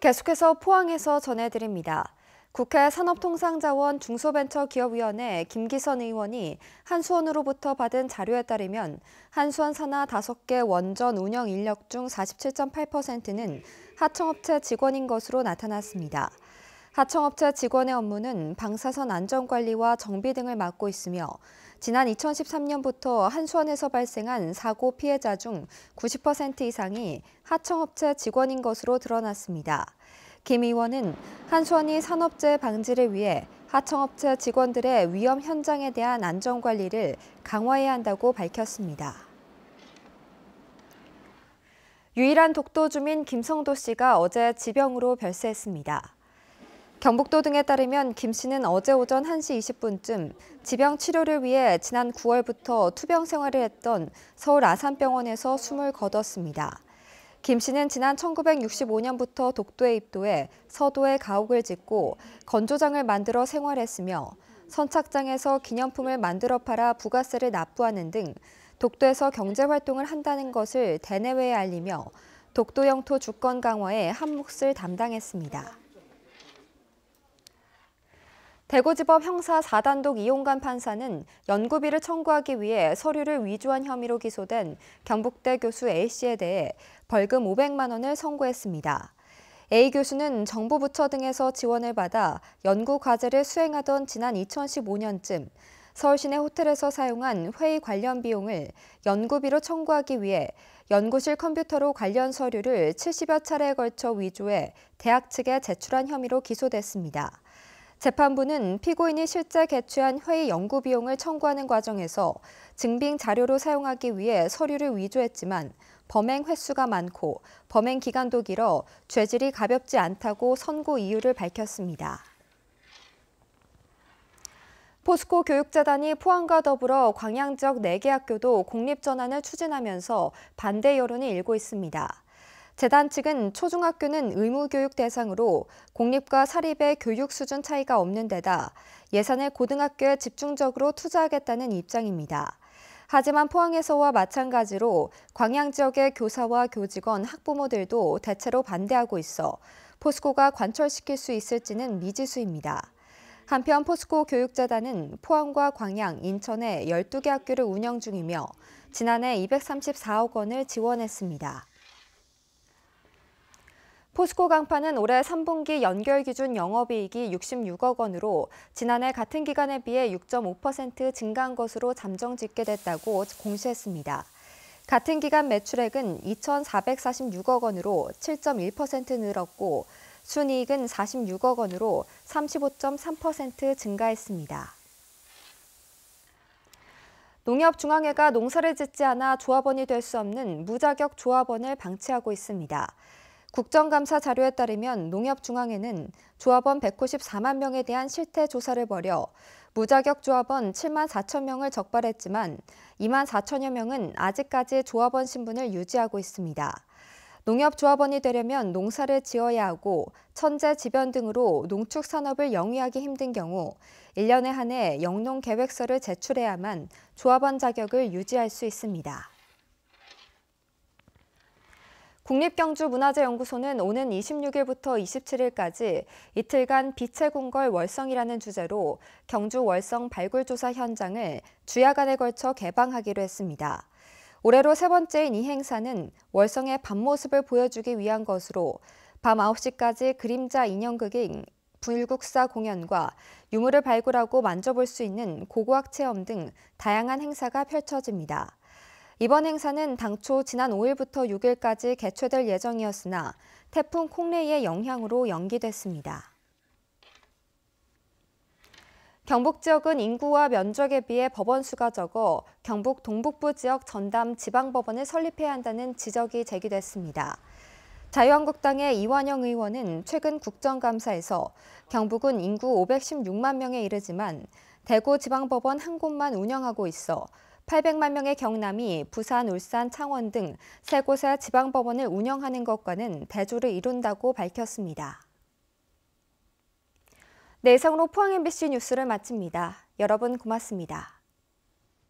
계속해서 포항에서 전해드립니다. 국회 산업통상자원 중소벤처기업위원회 김기선 의원이 한수원으로부터 받은 자료에 따르면 한수원 산하 5개 원전 운영 인력 중 47.8%는 하청업체 직원인 것으로 나타났습니다. 하청업체 직원의 업무는 방사선 안전관리와 정비 등을 맡고 있으며 지난 2013년부터 한수원에서 발생한 사고 피해자 중 90% 이상이 하청업체 직원인 것으로 드러났습니다. 김 의원은 한수원이 산업재해 방지를 위해 하청업체 직원들의 위험 현장에 대한 안전관리를 강화해야 한다고 밝혔습니다. 유일한 독도 주민 김성도 씨가 어제 지병으로 별세했습니다. 경북도 등에 따르면 김 씨는 어제 오전 1시 20분쯤 지병 치료를 위해 지난 9월부터 투병 생활을 했던 서울 아산병원에서 숨을 거뒀습니다. 김 씨는 지난 1965년부터 독도에 입도해 서도에 가옥을 짓고 건조장을 만들어 생활했으며 선착장에서 기념품을 만들어 팔아 부가세를 납부하는 등 독도에서 경제활동을 한다는 것을 대내외에 알리며 독도 영토 주권 강화에 한 몫을 담당했습니다. 대구지법 형사 4단독 이용관 판사는 연구비를 청구하기 위해 서류를 위조한 혐의로 기소된 경북대 교수 A씨에 대해 벌금 500만 원을 선고했습니다. A 교수는 정부 부처 등에서 지원을 받아 연구 과제를 수행하던 지난 2015년쯤 서울시내 호텔에서 사용한 회의 관련 비용을 연구비로 청구하기 위해 연구실 컴퓨터로 관련 서류를 70여 차례에 걸쳐 위조해 대학 측에 제출한 혐의로 기소됐습니다. 재판부는 피고인이 실제 개최한 회의 연구 비용을 청구하는 과정에서 증빙 자료로 사용하기 위해 서류를 위조했지만 범행 횟수가 많고 범행 기간도 길어 죄질이 가볍지 않다고 선고 이유를 밝혔습니다. 포스코 교육재단이 포항과 더불어 광양 지역 4개 학교도 공립전환을 추진하면서 반대 여론이 일고 있습니다. 재단 측은 초중학교는 의무교육 대상으로 공립과 사립의 교육 수준 차이가 없는 데다 예산을 고등학교에 집중적으로 투자하겠다는 입장입니다. 하지만 포항에서와 마찬가지로 광양 지역의 교사와 교직원, 학부모들도 대체로 반대하고 있어 포스코가 관철시킬 수 있을지는 미지수입니다. 한편 포스코 교육재단은 포항과 광양, 인천에 12개 학교를 운영 중이며 지난해 234억 원을 지원했습니다. 포스코 강파는 올해 3분기 연결 기준 영업이익이 66억 원으로 지난해 같은 기간에 비해 6.5% 증가한 것으로 잠정 집계됐다고 공시했습니다. 같은 기간 매출액은 2,446억 원으로 7.1% 늘었고 순이익은 46억 원으로 35.3% 증가했습니다. 농협중앙회가 농사를 짓지 않아 조합원이 될 수 없는 무자격 조합원을 방치하고 있습니다. 국정감사 자료에 따르면 농협중앙회는 조합원 194만 명에 대한 실태 조사를 벌여 무자격 조합원 7만 4천 명을 적발했지만 2만 4천여 명은 아직까지 조합원 신분을 유지하고 있습니다. 농협조합원이 되려면 농사를 지어야 하고 천재 지변 등으로 농축 산업을 영위하기 힘든 경우 1년에 한 해 영농 계획서를 제출해야만 조합원 자격을 유지할 수 있습니다. 국립경주문화재연구소는 오는 26일부터 27일까지 이틀간 빛의 궁궐 월성이라는 주제로 경주 월성 발굴 조사 현장을 주야간에 걸쳐 개방하기로 했습니다. 올해로 세 번째인 이 행사는 월성의 밤 모습을 보여주기 위한 것으로 밤 9시까지 그림자 인형극인 불국사 공연과 유물을 발굴하고 만져볼 수 있는 고고학 체험 등 다양한 행사가 펼쳐집니다. 이번 행사는 당초 지난 5일부터 6일까지 개최될 예정이었으나 태풍 콩레이의 영향으로 연기됐습니다. 경북 지역은 인구와 면적에 비해 법원 수가 적어 경북 동북부 지역 전담 지방법원을 설립해야 한다는 지적이 제기됐습니다. 자유한국당의 이완영 의원은 최근 국정감사에서 경북은 인구 516만 명에 이르지만 대구 지방법원 한 곳만 운영하고 있어 800만 명의 경남이 부산, 울산, 창원 등 세 곳의 지방법원을 운영하는 것과는 대조를 이룬다고 밝혔습니다. 네, 이상으로 포항 MBC 뉴스를 마칩니다. 여러분 고맙습니다.